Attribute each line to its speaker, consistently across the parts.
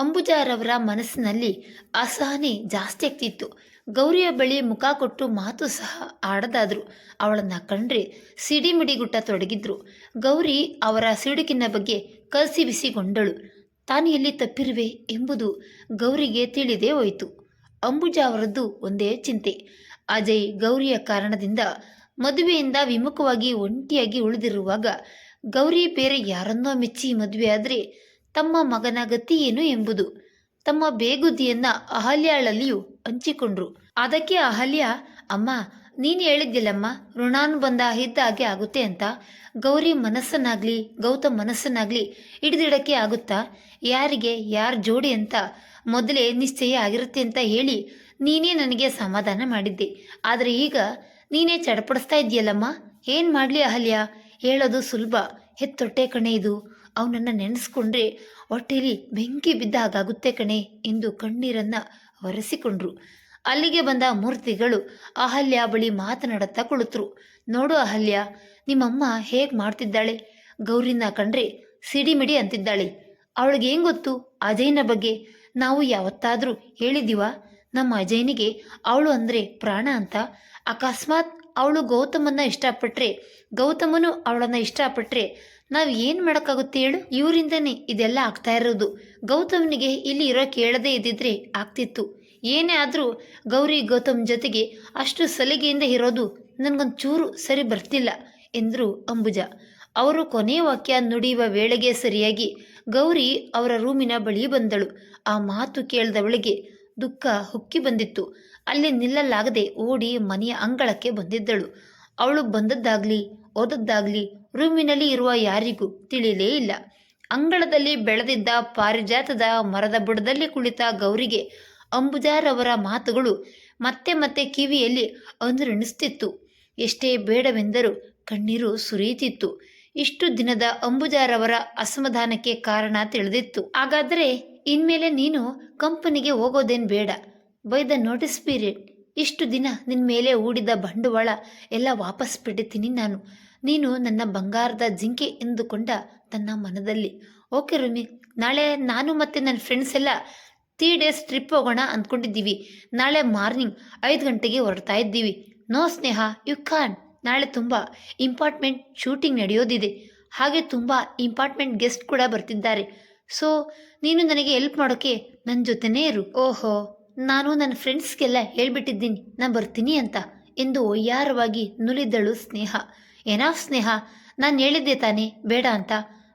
Speaker 1: ಅಂಬುಜಾರವರ ಮನಸ್ಸಿನಲ್ಲಿ ಅಸಹನೆ ಜಾಸ್ತಿ ಆಗ್ತಿತ್ತು. ಗೌರಿಯ ಬಳಿ ಮುಖ ಕೊಟ್ಟು ಮಾತು ಸಹ ಆಡದಾದ್ರು. ಅವಳನ್ನು ಕಂಡ್ರೆ ಸಿಡಿಮಿಡಿಗುಟ್ಟ ತೊಡಗಿದ್ರು. ಗೌರಿ ಅವರ ಸಿಡುಕಿನ ಬಗ್ಗೆ ಕಲಸಿ ಬಿಸಿಗೊಂಡಳು ತಾನು ಎಲ್ಲಿ ತಪ್ಪಿರುವೆ ಎಂಬುದು ಗೌರಿಗೆ ತಿಳಿದೇ ಹೋಯಿತು. ಅಂಬುಜ ಅವರದ್ದು ಒಂದೇ ಚಿಂತೆ. ಅಜಯ್ ಗೌರಿಯ ಕಾರಣದಿಂದ ಮದುವೆಯಿಂದ ವಿಮುಖವಾಗಿ ಒಂಟಿಯಾಗಿ ಉಳಿದಿರುವಾಗ ಗೌರಿ ಬೇರೆ ಯಾರನ್ನೋ ಮೆಚ್ಚಿ ಮದುವೆಯಾದರೆ ತಮ್ಮ ಮಗನ ಗತಿ ಏನು ಎಂಬುದು. ತಮ್ಮ ಬೇಗುದಿಯನ್ನ ಅಹಲ್ಯಾಳಲ್ಲಿಯೂ ಹಂಚಿಕೊಂಡ್ರು. ಅದಕ್ಕೆ ಅಹಲ್ಯ, ಅಮ್ಮ, ನೀನು ಹೇಳಿದ್ದಿಲ್ಲಮ್ಮ ಋಣಾನುಬಂಧ ಇದ್ದ ಹಾಗೆ ಆಗುತ್ತೆ ಅಂತ. ಗೌರಿ ಮನಸ್ಸನ್ನಾಗ್ಲಿ, ಗೌತಮ್ ಮನಸ್ಸನ್ನಾಗ್ಲಿ ಹಿಡಿದಿಡಕ್ಕೆ ಆಗುತ್ತಾ? ಯಾರಿಗೆ, ಯಾರ ಜೋಡಿ ಅಂತ ಮೊದಲೇ ನಿಶ್ಚಯ ಆಗಿರುತ್ತೆ ಅಂತ ಹೇಳಿ ನೀನೇ ನನಗೆ ಸಮಾಧಾನ ಮಾಡಿದ್ದೆ. ಆದರೆ ಈಗ ನೀನೇ ಚಡಪಡಿಸ್ತಾ ಇದೆಯಲ್ಲಮ್ಮ ಏನು ಮಾಡಲಿ ಅಹಲ್ಯ? ಹೇಳೋದು ಸುಲಭ. ಹೆತ್ತೊಟ್ಟೆ ಕಣೆ ಇದು. ಅವನನ್ನು ನೆನೆಸ್ಕೊಂಡ್ರೆ ಹೊಟ್ಟೆಲಿ ಬೆಂಕಿ ಬಿದ್ದ ಹಾಗಾಗುತ್ತೆ ಕಣೆ ಎಂದು ಕಣ್ಣೀರನ್ನ ಒರೆಸಿಕೊಂಡ್ರು. ಅಲ್ಲಿಗೆ ಬಂದ ಮೂರ್ತಿಗಳು ಅಹಲ್ಯ ಬಳಿ ಮಾತನಾಡುತ್ತಾ ಕುಳಿತರು. ನೋಡು ಅಹಲ್ಯ, ನಿಮ್ಮಮ್ಮ ಹೇಗೆ ಮಾಡ್ತಿದ್ದಾಳೆ? ಗೌರಿನ ಕಂಡ್ರೆ ಸಿಡಿಮಿಡಿ ಅಂತಿದ್ದಾಳೆ. ಅವಳಿಗೆ ಏನು ಗೊತ್ತು? ಅಜಯ್ನ ಬಗ್ಗೆ ನಾವು ಯಾವತ್ತಾದರೂ ಹೇಳಿದೀವ ನಮ್ಮ ಅಜಯ್ನಿಗೆ ಅವಳು ಅಂದರೆ ಪ್ರಾಣ ಅಂತ. ಅಕಸ್ಮಾತ್ ಅವಳು ಗೌತಮನ್ನ ಇಷ್ಟಪಟ್ಟರೆ ಗೌತಮನು ಅವಳನ್ನ ಇಷ್ಟಪಟ್ಟರೆ ನಾವು ಏನು ಮಾಡೋಕ್ಕಾಗುತ್ತೆ ಹೇಳು? ಇವರಿಂದನೇ ಇದೆಲ್ಲ ಆಗ್ತಾ ಇರೋದು. ಗೌತಮ್ನಿಗೆ ಇಲ್ಲಿ ಇರೋ ಕೇಳದೇ ಇದ್ದಿದ್ರೆ ಆಗ್ತಿತ್ತು. ಏನೇ ಆದರೂ ಗೌರಿ ಗೌತಮ್ ಜೊತೆಗೆ ಅಷ್ಟು ಸಲಿಗೆಯಿಂದ ಇರೋದು ನನಗೊಂದು ಚೂರು ಸರಿ ಬರ್ತಿಲ್ಲ ಎಂದರು ಅಂಬುಜ. ಅವರು ಕೊನೆಯ ವಾಕ್ಯ ನುಡಿಯುವ ವೇಳೆಗೆ ಸರಿಯಾಗಿ ಗೌರಿ ಅವರ ರೂಮಿನ ಬಳಿ ಬಂದಳು. ಆ ಮಾತು ಕೇಳಿದವಳಿಗೆ ದುಃಖ ಹುಕ್ಕಿ ಬಂದಿತ್ತು. ಅಲ್ಲಿ ನಿಲ್ಲಲಾಗದೆ ಓಡಿ ಮನೆಯ ಅಂಗಳಕ್ಕೆ ಬಂದಿದ್ದಳು. ಅವಳು ಬಂದದ್ದಾಗಲಿ, ಓದದ್ದಾಗ್ಲಿ ರೂಮಿನಲ್ಲಿ ಇರುವ ಯಾರಿಗೂ ತಿಳಿಯಲೇ ಇಲ್ಲ. ಅಂಗಳದಲ್ಲಿ ಬೆಳೆದಿದ್ದ ಪಾರಿಜಾತದ ಮರದ ಬುಡದಲ್ಲಿ ಕುಳಿತ ಗೌರಿಗೆ ಅಂಬುಜಾರವರ ಮಾತುಗಳು ಮತ್ತೆ ಮತ್ತೆ ಕಿವಿಯಲ್ಲಿ ಅನುರಣಿಸ್ತಿತ್ತು ಎಷ್ಟೇ ಬೇಡವೆಂದರೂ ಕಣ್ಣೀರು ಸುರಿಯುತ್ತಿತ್ತು. ಇಷ್ಟು ದಿನದ ಅಂಬುಜಾರವರ ಅಸಮಾಧಾನಕ್ಕೆ ಕಾರಣ ತಿಳಿದಿತ್ತು. ಹಾಗಾದರೆ ಇನ್ಮೇಲೆ ನೀನು ಕಂಪನಿಗೆ ಹೋಗೋದೇನು ಬೇಡ. By the notice period. ಇಷ್ಟು ದಿನ ನಿನ್ನ ಮೇಲೆ ಹೂಡಿದ ಬಂಡವಾಳ ಎಲ್ಲ ವಾಪಸ್ ಬಿಡುತ್ತೀನಿ ನಾನು. ನೀನು ನನ್ನ ಬಂಗಾರದ ಜಿಂಕೆ ಎಂದುಕೊಂಡ ತನ್ನ ಮನದಲ್ಲಿ, ಓಕೆ ರುಮಿ, ನಾಳೆ ನಾನು ಮತ್ತು ನನ್ನ ಫ್ರೆಂಡ್ಸ್ ಎಲ್ಲ ತ್ರೀ ಡೇಸ್ ಟ್ರಿಪ್ ಹೋಗೋಣ ಅಂದ್ಕೊಂಡಿದ್ದೀವಿ. ನಾಳೆ ಮಾರ್ನಿಂಗ್ ಐದು ಗಂಟೆಗೆ ಹೊರಡ್ತಾ ಇದ್ದೀವಿ. No Sneha, you can. ನಾಳೆ ತುಂಬ ಇಂಪಾರ್ಟ್ಮೆಂಟ್ ಶೂಟಿಂಗ್ ನಡೆಯೋದಿದೆ. ಹಾಗೆ ತುಂಬ ಇಂಪಾರ್ಟ್ಮೆಂಟ್ ಗೆಸ್ಟ್ ಕೂಡ ಬರ್ತಿದ್ದಾರೆ. ಸೊ, ನೀನು ನನಗೆ ಹೆಲ್ಪ್ ಮಾಡೋಕ್ಕೆ ನನ್ನ ಜೊತೆನೇ ಇರು. ಓಹೋ, ನಾನು ನನ್ನ ಫ್ರೆಂಡ್ಸ್ಗೆಲ್ಲ ಹೇಳ್ಬಿಟ್ಟಿದ್ದೀನಿ. ನಾನು ಬರ್ತೀನಿ ಅಂತ, ಎಂದು ಒಯ್ಯಾರವಾಗಿ ನುಲಿದಳು ಸ್ನೇಹ. ಏನಾ ಸ್ನೇಹ, ನಾನು ಹೇಳಿದ್ದೆ ತಾನೇ, ಬೇಡ ಅಂತ.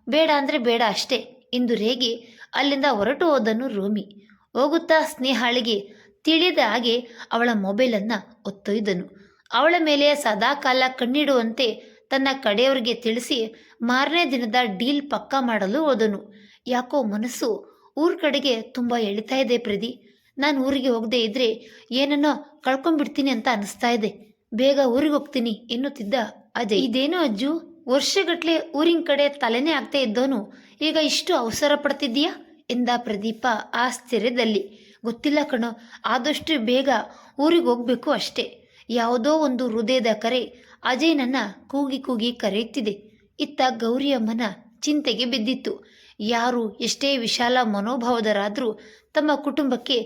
Speaker 1: ಬೇಡ ಅಂದರೆ ಬೇಡ ಅಷ್ಟೇ. ಎಂದು ರೇಗಿ, ಅಲ್ಲಿಂದ ಹೊರಟು ಹೋದನು ರೋಮಿ. ಹೋಗುತ್ತಾ ಸ್ನೇಹಾಳಿಗೆ ತಿಳಿದ ಹಾಗೆ ಅವಳ ಮೊಬೈಲನ್ನು ಒತ್ತೊಯ್ದನು ಅವಳ ಮೇಲೆ ಸದಾಕಾಲ ಕಣ್ಣಿಡುವಂತೆ ತನ್ನ ಕಡೆಯವರಿಗೆ ತಿಳಿಸಿ ಮಾರನೇ ದಿನದ ಡೀಲ್ ಪಕ್ಕಾ ಮಾಡಲು ಹೋದನು. ಯಾಕೋ ಮನಸ್ಸು ಊರ ಕಡೆಗೆ ತುಂಬ ಎಳಿತಾ ಇದೆ ಪ್ರದಿ ನಾನು ಊರಿಗೆ ಹೋಗದೆ ಇದ್ರೆ ಏನನ್ನೋ ಕಳ್ಕೊಂಡ್ಬಿಡ್ತೀನಿ ಅಂತ ಅನಿಸ್ತಾ ಇದೆ. ಬೇಗ ಊರಿಗೆ ಹೋಗ್ತೀನಿ ಎನ್ನುತ್ತಿದ್ದ ಅಜಯ್. ಇದೇನು ಅಜ್ಜು? ವರ್ಷಗಟ್ಲೆ ಊರಿನ ಕಡೆ ತಲೆನೇ ಆಗ್ತಾ ಇದ್ದವನು ಈಗ ಇಷ್ಟು ಅವಸರ ಪಡ್ತಿದ್ದೀಯಾ? ಎಂದ ಪ್ರದೀಪ ಆಶ್ಚರ್ಯದಲ್ಲಿ. ಗೊತ್ತಿಲ್ಲ ಕಣೋ, ಆದಷ್ಟು ಬೇಗ ಊರಿಗೆ ಹೋಗ್ಬೇಕು ಅಷ್ಟೇ. ಯಾವುದೋ ಒಂದು ಹೃದಯದ ಕರೆ ಅಜಯ್ನನ್ನ ಕೂಗಿ ಕೂಗಿ ಕರೆಯುತ್ತಿದೆ. ಇತ್ತ ಗೌರಿಯಮ್ಮನ ಚಿಂತೆಗೆ ಬಿದ್ದಿತ್ತು. ಯಾರು ಎಷ್ಟೇ ವಿಶಾಲ ಮನೋಭಾವದರಾದರೂ ತಮ್ಮ ಕುಟುಂಬಕ್ಕೆ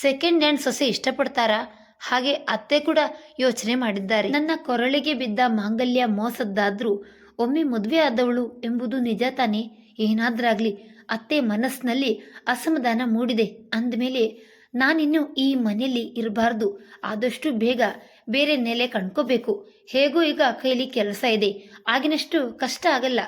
Speaker 1: ಸೆಕೆಂಡ್ ಹ್ಯಾಂಡ್ ಸೊಸೆ ಇಷ್ಟಪಡ್ತಾರಾ? ಹಾಗೆ ಅತ್ತೆ ಕೂಡ ಯೋಚನೆ ಮಾಡಿದ್ದಾರೆ. ನನ್ನ ಕೊರಳಿಗೆ ಬಿದ್ದ ಮಾಂಗಲ್ಯ ಮೋಸದ್ದಾದ್ರೂ ಒಮ್ಮೆ ಮದುವೆ ಆದವಳು ಎಂಬುದು ನಿಜ ತಾನೇ? ಏನಾದ್ರಾಗ್ಲಿ ಅತ್ತೆ ಮನಸ್ಸಿನಲ್ಲಿ ಅಸಮಾಧಾನ ಮೂಡಿದೆ ಅಂದಮೇಲೆ ನಾನಿನ್ನು ಈ ಮನೆಯಲ್ಲಿ ಇರಬಾರ್ದು. ಆದಷ್ಟು ಬೇಗ ಬೇರೆ ನೆಲೆ ಕಣ್ಕೋಬೇಕು ಹೇಗೂ ಈಗ ಕೈಲಿ ಕೆಲಸ ಇದೆ. ಆಗಿನಷ್ಟು ಕಷ್ಟ ಆಗಲ್ಲ.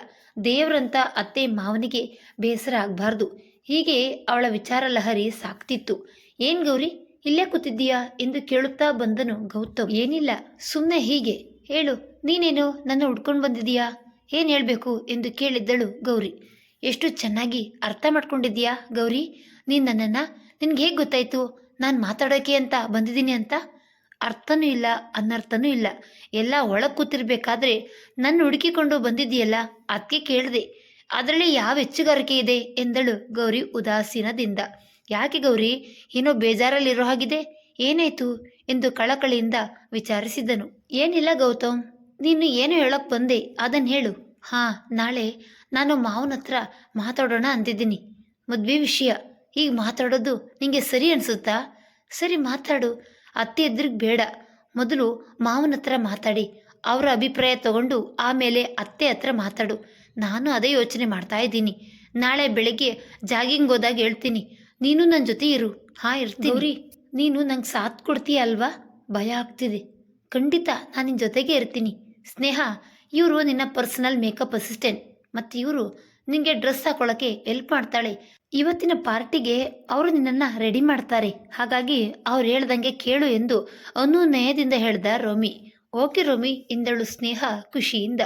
Speaker 1: ದೇವರಂತ ಅತ್ತೆ ಮಾವನಿಗೆ ಬೇಸರ ಆಗಬಾರ್ದು. ಹೀಗೆ ಅವಳ ವಿಚಾರ ಲಹರಿ ಸಾಕ್ತಿತ್ತು. ಏನ್ ಗೌರಿ? ಇಲ್ಲೇ ಕೂತಿದ್ದೀಯಾ ಎಂದು ಕೇಳುತ್ತಾ ಬಂದನು ಗೌತಮ್. ಏನಿಲ್ಲ ಸುಮ್ಮನೆ ಹೀಗೆ. ಹೇಳು, ನೀನೇನು ನನ್ನ ಹುಡ್ಕೊಂಡು ಬಂದಿದೀಯಾ ಏನು ಹೇಳಬೇಕು ಎಂದು ಕೇಳಿದ್ದಳು ಗೌರಿ. ಎಷ್ಟು ಚೆನ್ನಾಗಿ ಅರ್ಥ ಮಾಡ್ಕೊಂಡಿದ್ದೀಯಾ ಗೌರಿ? ನೀನು ನನ್ನನ್ನು? ನಿನಗೆ ಹೇಗೆ ಗೊತ್ತಾಯ್ತು? ನಾನು ಮಾತಾಡೋಕೆ ಅಂತ ಬಂದಿದ್ದೀನಿ ಅಂತ? ಅರ್ಥನೂ ಇಲ್ಲ, ಅನರ್ಥನೂ ಇಲ್ಲ. ಎಲ್ಲ ಒಳಗೆ ಕೂತಿರ್ಬೇಕಾದ್ರೆ ನನ್ನ ಹುಡುಕಿಕೊಂಡು ಬಂದಿದ್ದೀಯಲ್ಲ ಅದಕ್ಕೆ ಕೇಳಿದೆ. ಅದರಲ್ಲಿ ಯಾವ ಹೆಚ್ಚುಗಾರಿಕೆ ಇದೆ? ಎಂದಳು ಗೌರಿ ಉದಾಸೀನದಿಂದ. ಯಾಕೆ ಗೌರಿ? ಏನೋ ಬೇಜಾರಲ್ಲಿರೋ ಹಾಗಿದೆ. ಏನಾಯ್ತು? ಎಂದು ಕಳಕಳಿಯಿಂದ ವಿಚಾರಿಸಿದನು. ಏನಿಲ್ಲ ಗೌತಮ್. ನೀನು ಏನು ಹೇಳಕ್ ಬಂದೆ? ಅದನ್ನು ಹೇಳು. ಹಾ, ನಾಳೆ ನಾನು ಮಾವನ ಹತ್ರ ಮಾತಾಡೋಣ ಅಂದಿದ್ದೀನಿ. ಮದ್ವೆ ವಿಷಯ. ಈಗ ಮಾತಾಡೋದು ನಿಂಗೆ ಸರಿ ಅನ್ಸುತ್ತಾ? ಸರಿ, ಮಾತಾಡು. ಅತ್ತೆ ಎದುರಿಗೆ ಬೇಡ. ಮೊದಲು ಮಾವನ ಹತ್ರ ಮಾತಾಡಿ. ಅವರ ಅಭಿಪ್ರಾಯ ತಗೊಂಡು ಆಮೇಲೆ ಅತ್ತೆ ಹತ್ರ ಮಾತಾಡು. ನಾನು ಅದೇ ಯೋಚನೆ ಮಾಡ್ತಾ ಇದ್ದೀನಿ. ನಾಳೆ ಬೆಳಗ್ಗೆ ಜಾಗಿಂಗ್ ಹೋದಾಗ ಹೇಳ್ತೀನಿ. ನೀನು ನನ್ನ ಜೊತೆ ಇರು. ಹಾ, ಇರ್ತೀನಿ. ನೀನು ನಂಗೆ ಸಾಥ್ ಕೊಡ್ತೀಯ ಅಲ್ವಾ? ಭಯ ಆಗ್ತಿದೆ. ಖಂಡಿತ ನಾನು ನಿನ್ನ ಜೊತೆಗೆ ಇರ್ತೀನಿ. ಸ್ನೇಹ, ಇವರು ನಿನ್ನ ಪರ್ಸನಲ್ ಮೇಕಪ್ ಅಸಿಸ್ಟೆಂಟ್. ಮತ್ತು ಇವರು ನಿನಗೆ ಡ್ರೆಸ್ ಹಾಕೊಳ್ಳೋಕ್ಕೆ ಹೆಲ್ಪ್ ಮಾಡ್ತಾಳೆ. ಇವತ್ತಿನ ಪಾರ್ಟಿಗೆ ಅವರು ನಿನ್ನನ್ನು ರೆಡಿ ಮಾಡ್ತಾರೆ. ಹಾಗಾಗಿ ಅವ್ರು ಹೇಳ್ದಂಗೆ ಕೇಳು ಎಂದು ಅನುನಯದಿಂದ ಹೇಳ್ದ ರೋಮಿ. ಓಕೆ ರೋಮಿ ಎಂದಳು ಸ್ನೇಹ ಖುಷಿಯಿಂದ.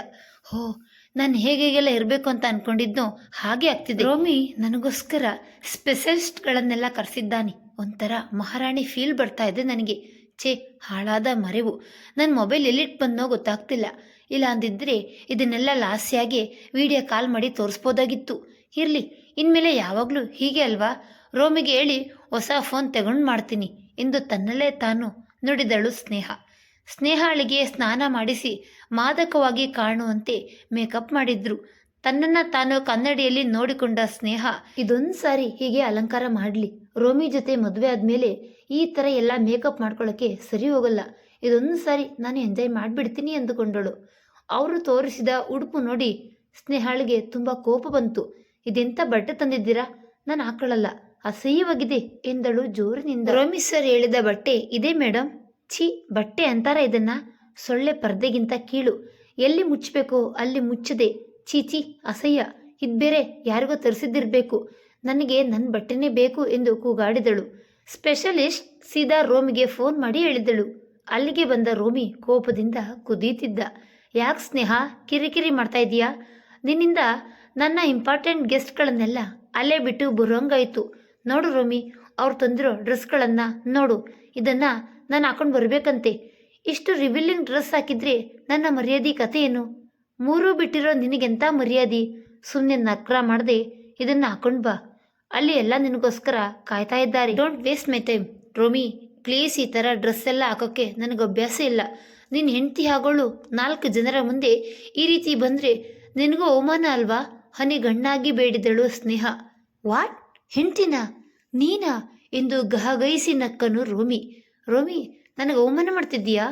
Speaker 1: ಹೋ ನಾನು ಹೇಗೆಲ್ಲ ಇರಬೇಕು ಅಂತ ಅನ್ಕೊಂಡಿದ್ನೋ ಹಾಗೆ ಆಗ್ತಿದೆ. ರೋಮಿ, ನನಗೋಸ್ಕರ ಸ್ಪೆಷಲಿಸ್ಟ್ಗಳನ್ನೆಲ್ಲ ಕರೆಸಿದ್ದಾನೆ. ಒಂಥರ ಮಹಾರಾಣಿ ಫೀಲ್ ಬರ್ತಾ ಇದೆ ನನಗೆ. ಛೇ, ಹಾಳಾದ ಮರೆವು. ನನ್ನ ಮೊಬೈಲ್ ಎಲ್ಲಿಟ್ಟು ಬಂದೋ ಗೊತ್ತಾಗ್ತಿಲ್ಲ. ಇಲ್ಲ ಅಂದಿದ್ರೆ ಇದನ್ನೆಲ್ಲ ಲಾಸ್ಯಾಗಿ ವಿಡಿಯೋ ಕಾಲ್ ಮಾಡಿ ತೋರಿಸ್ಬೋದಾಗಿತ್ತು. ಇರಲಿ, ಇನ್ಮೇಲೆ ಯಾವಾಗಲೂ ಹೀಗೆ ಅಲ್ವಾ? ರೋಮಿಗೆ ಹೇಳಿ ಹೊಸ ಫೋನ್ ತಗೊಂಡು ಮಾಡ್ತೀನಿ. ಎಂದು ತನ್ನಲ್ಲೇ ತಾನು. ನುಡಿದಳು ಸ್ನೇಹ. ಸ್ನೇಹಾಳಿಗೆ ಸ್ನಾನ ಮಾಡಿಸಿ ಮಾದಕವಾಗಿ ಕಾಣುವಂತೆ ಮೇಕಪ್ ಮಾಡಿದ್ರು. ತನ್ನನ್ನು ತಾನು ಕನ್ನಡಿಯಲ್ಲಿ ನೋಡಿಕೊಂಡ ಸ್ನೇಹ, ಇದೊಂದು ಸಾರಿ ಹೀಗೆ ಅಲಂಕಾರ ಮಾಡಲಿ. ರೋಮಿ ಜೊತೆ ಮದುವೆ ಆದಮೇಲೆ ಈ ಥರ ಎಲ್ಲ ಮೇಕಪ್ ಮಾಡ್ಕೊಳ್ಳೋಕ್ಕೆ ಸರಿ ಹೋಗಲ್ಲ. ಇದೊಂದು ಸಾರಿ ನಾನು ಎಂಜಾಯ್ ಮಾಡಿಬಿಡ್ತೀನಿ ಅಂದುಕೊಂಡಳು. ಅವರು ತೋರಿಸಿದ ಉಡುಪು ನೋಡಿ ಸ್ನೇಹಾಳಿಗೆ ತುಂಬ ಕೋಪ ಬಂತು. ಇದೆಂಥ ಬಟ್ಟೆ ತಂದಿದ್ದೀರಾ? ನಾನು ಹಾಕೊಳ್ಳಲ್ಲ. ಅಸಹ್ಯವಾಗಿದೆ ಎಂದಳು ಜೋರಿನಿಂದ. ರೋಮಿ ಸರ್ ಹೇಳಿದ ಬಟ್ಟೆ ಇದೇ ಮೇಡಮ್ ಛೀ, ಬಟ್ಟೆ ಅಂತಾರ ಇದನ್ನ? ಸೊಳ್ಳೆ ಪರ್ದೆಗಿಂತ ಕೀಳು. ಎಲ್ಲಿ ಮುಚ್ಚಬೇಕೋ ಅಲ್ಲಿ ಮುಚ್ಚದೆ. ಚೀಚಿ ಅಸಹ್ಯ. ಇದ್ಬೇರೆ ಯಾರಿಗೋ ತರಿಸಿದ್ದಿರಬೇಕು. ನನಗೆ ನನ್ನ ಬಟ್ಟೆನೇ ಬೇಕು ಎಂದು ಕೂಗಾಡಿದಳು. ಸ್ಪೆಷಲಿಸ್ಟ್ ಸೀದಾ ರೋಮಿಗೆ ಫೋನ್ ಮಾಡಿ ಹೇಳಿದಳು. ಅಲ್ಲಿಗೆ ಬಂದ ರೋಮಿ ಕೋಪದಿಂದ ಕುದೀತಿದ್ದ. ಯಾಕೆ ಸ್ನೇಹ, ಕಿರಿಕಿರಿ ಮಾಡ್ತಾ ಇದೀಯಾ ನಿನ್ನಿಂದ ನನ್ನ ಇಂಪಾರ್ಟೆಂಟ್ ಗೆಸ್ಟ್ಗಳನ್ನೆಲ್ಲ ಅಲ್ಲೇ ಬಿಟ್ಟು ಬರೋಂಗಾಯ್ತು. ನೋಡು ರೋಮಿ, ಅವ್ರು ತಂದಿರೋ ಡ್ರೆಸ್ಗಳನ್ನು ನೋಡು. ಇದನ್ನು ನಾನು ಹಾಕೊಂಡು ಬರಬೇಕಂತೆ. ಇಷ್ಟು ರಿವಿಲಿಂಗ್ ಡ್ರೆಸ್ ಹಾಕಿದ್ರೆ ನನ್ನ ಮರ್ಯಾದೆ ಕತೆ ಏನು? ಮೂರೂ ಬಿಟ್ಟಿರೋ ನಿನಗೆಂಥ ಮರ್ಯಾದೆ? ಸುಮ್ಮನೆ ನಕ್ರ ಮಾಡದೆ ಇದನ್ನು ಹಾಕೊಂಡು ಬಾ. ಅಲ್ಲಿ ಎಲ್ಲ ನಿನಗೋಸ್ಕರ ಕಾಯ್ತಾ ಇದ್ದಾರೆ. Don't waste my time Romi please ಈ ಥರ ಡ್ರೆಸ್ ಎಲ್ಲ ಹಾಕೋಕ್ಕೆ ನನಗೆ ಅಭ್ಯಾಸ ಇಲ್ಲ. ನಿನ್ನ ಹೆಂಡತಿ ಆಗೋಳು ನಾಲ್ಕು ಜನರ ಮುಂದೆ ಈ ರೀತಿ ಬಂದರೆ ನಿನಗೂ ಅವಮಾನ ಅಲ್ವಾ? ಹನಿ ಗಣ್ಣಾಗಿ ಬೇಡಿದಳು ಸ್ನೇಹ. ವಾಟ್ ಹೆಂಡ್ತಿನ? ನೀನಾ? ಎಂದು ಗಹಗೈಸಿ ನಕ್ಕನು ರೋಮಿ. ರೋಮಿ, ನನಗೆ ಅವಮಾನ ಮಾಡ್ತಿದ್ದೀಯಾ?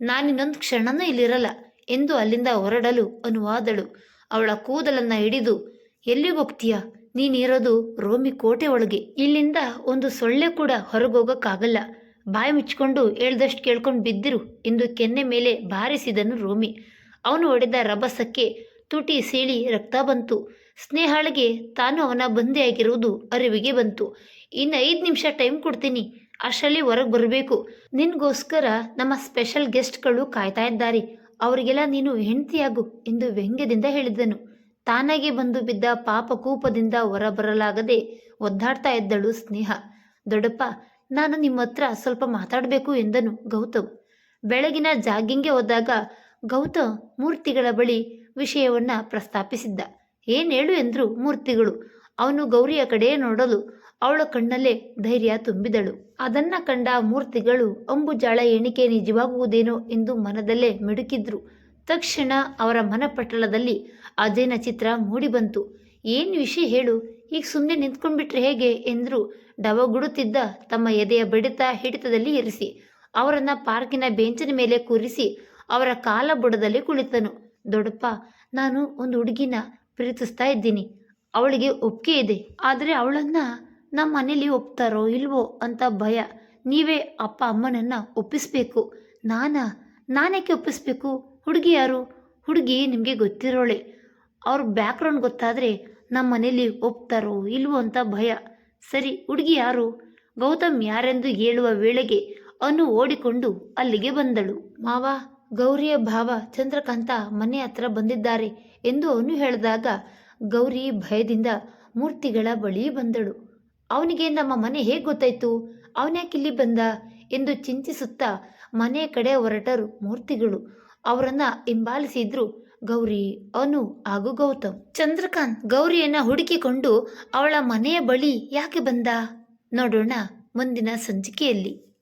Speaker 1: ನಾನಿನ್ನೊಂದು ಕ್ಷಣನೂ ಇಲ್ಲಿರಲ್ಲ ಎಂದು ಅಲ್ಲಿಂದ ಹೊರಡಲು ಅನುವಾದಳು. ಅವಳ ಕೂದಲನ್ನ ಹಿಡಿದು, ಎಲ್ಲಿಗೆ ಹೋಗ್ತೀಯಾ? ನೀನಿರೋದು ರೋಮಿ ಕೋಟೆ ಒಳಗೆ. ಇಲ್ಲಿಂದ ಒಂದು ಸೊಳ್ಳೆ ಕೂಡ ಹೊರಗೋಗಕ್ಕಾಗಲ್ಲ. ಬಾಯಿ ಮುಚ್ಚಿಕೊಂಡು ಹೇಳ್ದಷ್ಟು ಕೇಳ್ಕೊಂಡು ಬಿದ್ದಿರು ಎಂದು ಕೆನ್ನೆ ಮೇಲೆ ಬಾರಿಸಿದನು ರೋಮಿ. ಅವನು ಹೊಡೆದ ರಭಸಕ್ಕೆ ತುಟಿ ಸೀಳಿ ರಕ್ತ ಬಂತು. ಸ್ನೇಹಾಳಿಗೆ ತಾನು ಅವನ ಬಂಧಿಯಾಗಿರುವುದು ಅರಿವಿಗೆ ಬಂತು. ಇನ್ನು ಐದು ನಿಮಿಷ ಟೈಮ್ ಕೊಡ್ತೀನಿ. ಅಷ್ಟರಲ್ಲಿ ಹೊರಗೆ ಬರಬೇಕು. ನಿನಗೋಸ್ಕರ ನಮ್ಮ ಸ್ಪೆಷಲ್ ಗೆಸ್ಟ್ಗಳು ಕಾಯ್ತಾ ಇದ್ದಾರೆ. ಅವರಿಗೆಲ್ಲ ನೀನು ಹೆಂಡತಿಯಾಗು ಎಂದು ವ್ಯಂಗ್ಯದಿಂದ ಹೇಳಿದನು. ತಾನಾಗೆ ಬಂದು ಬಿದ್ದ ಪಾಪ ಕೂಪದಿಂದ ಹೊರಬರಲಾಗದೆ ಒದ್ದಾಡ್ತಾ ಇದ್ದಳು ಸ್ನೇಹ. ದೊಡ್ಡಪ್ಪ, ನಾನು ನಿಮ್ಮ ಹತ್ರ ಸ್ವಲ್ಪ ಮಾತಾಡಬೇಕು ಎಂದನು ಗೌತಮ್. ಬೆಳಗಿನ ಜಾಗಿಂಗ್ಗೆ ಹೋದಾಗ ಗೌತಮ್ ಮೂರ್ತಿಗಳ ಬಳಿ ವಿಷಯವನ್ನ ಪ್ರಸ್ತಾಪಿಸಿದ್ದ. ಏನ್ ಎಂದರು ಮೂರ್ತಿಗಳು. ಅವನು ಗೌರಿಯ ಕಡೆ ನೋಡಲು ಅವಳ ಕಣ್ಣಲ್ಲೇ ಧೈರ್ಯ ತುಂಬಿದಳು. ಅದನ್ನ ಕಂಡ ಮೂರ್ತಿಗಳು ಅಂಬುಜಾಳ ಎಣಿಕೆ ನಿಜವಾಗುವುದೇನೋ ಎಂದು ಮನದಲ್ಲೇ ಮಿಡುಕಿದ್ರು. ತಕ್ಷಣ ಅವರ ಮನಪಟಲದಲ್ಲಿ ಅಜಯ್ನ ಚಿತ್ರ ಮೂಡಿಬಂತು. ಏನು ವಿಷಯ ಹೇಳು? ಈಗ ಸುಮ್ಮನೆ ನಿಂತ್ಕೊಂಡ್ಬಿಟ್ರೆ ಹೇಗೆ? ಎಂದ್ರು ಡವಗುಡುತ್ತಿದ್ದ ತಮ್ಮ ಎದೆಯ ಬಡಿತ ಹಿಡಿತದಲ್ಲಿ ಇರಿಸಿ. ಅವರನ್ನ ಪಾರ್ಕಿನ ಬೆಂಚಿನ ಮೇಲೆ ಕೂರಿಸಿ ಅವರ ಕಾಲ ಬುಡದಲ್ಲಿ ಕುಳಿತನು. ದೊಡ್ಡಪ್ಪ, ನಾನು ಒಂದು ಹುಡುಗಿನ ಪ್ರೀತಿಸ್ತಾ ಇದ್ದೀನಿ. ಅವಳಿಗೆ ಒಪ್ಪಿಗೆ ಇದೆ. ಆದರೆ ಅವಳನ್ನು ನಮ್ಮ ಮನೇಲಿ ಒಪ್ತಾರೋ ಇಲ್ವೋ ಅಂತ ಭಯ. ನೀವೇ ಅಪ್ಪ, ಅಮ್ಮನನ್ನು ಒಪ್ಪಿಸ್ಬೇಕು. ನಾನಾ? ನಾನೇಕೆ ಒಪ್ಪಿಸ್ಬೇಕು? ಹುಡುಗಿ ಯಾರು? ಹುಡುಗಿ ನಿಮಗೆ ಗೊತ್ತಿರೋಳೆ. ಅವ್ರ ಬ್ಯಾಕ್ಗ್ರೌಂಡ್ ಗೊತ್ತಾದರೆ ನಮ್ಮ ಮನೇಲಿ ಒಪ್ತಾರೋ ಇಲ್ವೋ ಅಂತ ಭಯ. ಸರಿ, ಹುಡುಗಿ ಯಾರು? ಗೌತಮ್ ಯಾರೆಂದು ಹೇಳುವ ವೇಳೆಗೆ ಅನು ಓಡಿಕೊಂಡು ಅಲ್ಲಿಗೆ ಬಂದಳು. ಮಾವ, ಗೌರಿಯ ಭಾವ ಚಂದ್ರಕಾಂತ ಮನೆ ಹತ್ರ ಬಂದಿದ್ದಾರೆ. ಎಂದು ಅವನು ಹೇಳಿದಾಗ ಗೌರಿ ಭಯದಿಂದ ಮೂರ್ತಿಗಳ ಬಳಿ ಬಂದಳು. ಅವನಿಗೆ ನಮ್ಮ ಮನೆ ಹೇಗೆ ಗೊತ್ತಾಯ್ತು? ಅವನ್ಯಾಕಿಲ್ಲಿ ಬಂದ? ಎಂದು ಚಿಂತಿಸುತ್ತಾ ಮನೆ ಕಡೆ ಹೊರಟರು ಮೂರ್ತಿಗಳು. ಅವರನ್ನ ಹಿಂಬಾಲಿಸಿದ್ರು ಗೌರಿ, ಅನು ಹಾಗೂ ಗೌತಮ್. ಚಂದ್ರಕಾಂತ್, ಗೌರಿಯನ್ನ ಹುಡುಕಿಕೊಂಡು ಅವಳ ಮನೆಯ ಬಳಿ ಯಾಕೆ ಬಂದ? ನೋಡೋಣ ಮುಂದಿನ ಸಂಚಿಕೆಯಲ್ಲಿ.